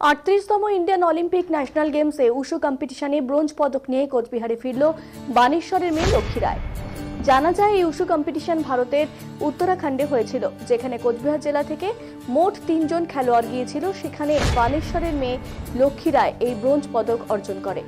আটত্রিশতম Indian Olympic national গেমসে wushu কম্পিটিশনে bronze পদক নিয়ে কোচবিহারে ফিরল বানেশ্বরের মেয়ে লক্ষ্মী রায়। জানা যায়, এই উশু কম্পিটিশন ভারতের উত্তরাখণ্ডে হয়েছিল, যেখানে কোচবিহার জেলা থেকে মোট তিনজন খেলোয়াড় গিয়েছিল। সেখানে বানেশ্বরের মেয়ে লক্ষ্মী রায় এই ব্রোঞ্জ পদক অর্জন করে।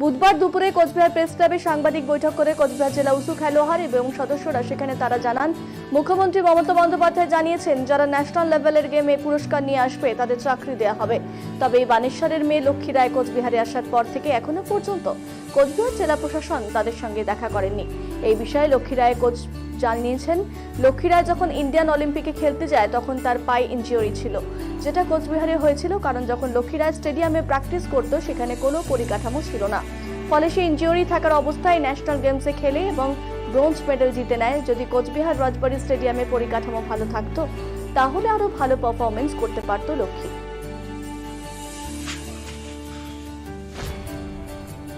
বুধবার দুপুরে কোচবিহার প্রেস ক্লাবে সাংবাদিক বৈঠক করে কোচবিহার জেলা উসু খেলোয়াড় এবং সদস্যরা সেখানে তারা জানান, মুখ্যমন্ত্রী মমতা বন্দ্যোপাধ্যায় জানিয়েছেন, যারা ন্যাশনাল লেভেলের গেমে পুরস্কার নিয়ে আসবে, তাদের চাকরি দেওয়া হবে। তবে এই বানেশ্বরের মেয়ে লক্ষ্মী রায় কোচবিহারে আসার পর থেকে এখনও পর্যন্ত কোচবিহার জেলা প্রশাসন তাদের সঙ্গে দেখা করেননি। এই বিষয়ে লক্ষ্মী রায় কোচ জানিয়েছেন লক্ষ্মী রায় যখন ইন্ডিয়ান অলিম্পিকে খেলতে যায়, তখন তার পায়ে ইনজিওরি ছিল। যেটা কোচবিহারে হয়েছিল, কারণ যখন লক্ষ্মী রায় স্টেডিয়ামে প্র্যাকটিস করত, সেখানে কোনো পরিকাঠামো ছিল না। ফলে সে ইঞ্জিওরি থাকার অবস্থায় ন্যাশনাল গেমসে খেলে এবং ব্রোঞ্জ মেডেল জিতে নেয়। যদি কোচবিহার রাজবাড়ী স্টেডিয়ামে পরিকাঠামো ভালো থাকতো, তাহলে আরও ভালো পারফরমেন্স করতে পারত লক্ষ্মী।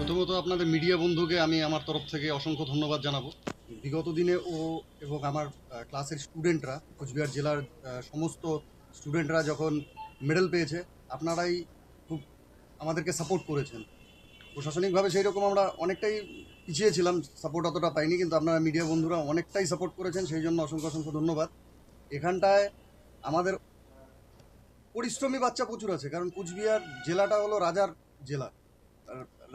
প্রথমত আপনাদের মিডিয়া বন্ধুকে আমি আমার তরফ থেকে অসংখ্য ধন্যবাদ জানাব। বিগত দিনে ও এবং আমার ক্লাসের স্টুডেন্টরা, কোচবিহার জেলার সমস্ত স্টুডেন্টরা যখন মেডেল পেয়েছে, আপনারাই খুব আমাদেরকে সাপোর্ট করেছেন। প্রশাসনিকভাবে সেই রকম আমরা অনেকটাই পিছিয়ে ছিলাম, সাপোর্ট অতটা পাইনি, কিন্তু আপনারা মিডিয়া বন্ধুরা অনেকটাই সাপোর্ট করেছেন, সেই জন্য অসংখ্য অসংখ্য ধন্যবাদ। এখানটায় আমাদের পরিশ্রমী বাচ্চা প্রচুর আছে, কারণ কুচবিহার জেলাটা হলো রাজার জেলা।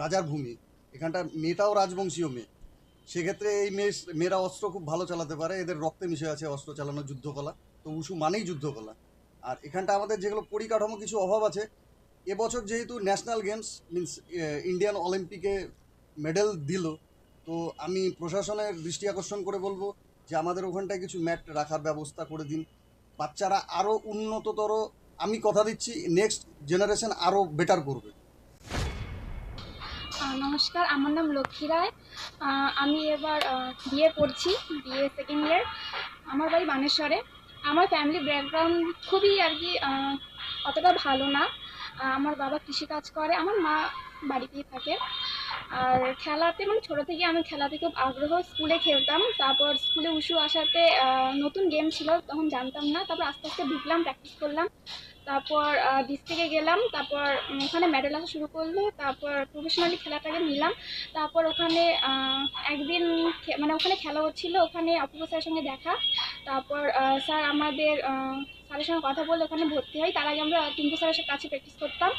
রাজার ভূমি, এখানটার মেয়েটাও রাজবংশীয় মেয়ে। সেক্ষেত্রে এই মেয়ে, মেয়েরা অস্ত্র খুব ভালো চালাতে পারে, এদের রক্তে মিশে আছে অস্ত্র চালানো যুদ্ধকলা, তো উষু মানেই যুদ্ধকলা। আর এখানটা আমাদের যেগুলো পরিকাঠামো কিছু অভাব আছে, এবছর যেহেতু ন্যাশনাল গেমস, মিন্স ইন্ডিয়ান অলিম্পিকে মেডেল দিল, তো আমি প্রশাসনের দৃষ্টি আকর্ষণ করে বলব যে আমাদের ওখানটায় কিছু ম্যাট রাখার ব্যবস্থা করে দিন। বাচ্চারা আরও উন্নততর, আমি কথা দিচ্ছি নেক্সট জেনারেশন আরও বেটার করবে। নমস্কার, আমার নাম লক্ষ্মী রায়। আমি এবার বিয়ে পড়ছি বিয়ে সেকেন্ড ইয়ার আমার বাড়ি বানেশ্বরে। আমার ফ্যামিলি ব্যাকগ্রাউন্ড খুবই আর কি অতটা ভালো না। আমার বাবা কৃষিকাজ করে, আমার মা বাড়িতেই থাকে। আর খেলাতে মানে ছোটো থেকে আমি খেলাতে খুব আগ্রহ, স্কুলে খেলতাম। তারপর স্কুলে উশু আসাতে নতুন গেম ছিল, তখন জানতাম না। তারপর আস্তে আস্তে ঢুকলাম প্র্যাকটিস করলাম। তারপর ডিস্ট্রিক্টে গেলাম। তারপর ওখানে মেডেল আসা শুরু করল। তারপর প্রফেশনালি খেলাটাকে নিলাম। তারপর ওখানে একদিন মানে ওখানে খেলা হচ্ছিল। ওখানে অপূর্ব স্যারের সঙ্গে দেখা। তারপর স্যার আমাদের স্যারের সঙ্গে কথা বলে ওখানে ভর্তি হয় তার আগে আমরা টিঙ্কু স্যারের কাছে প্র্যাকটিস করতাম।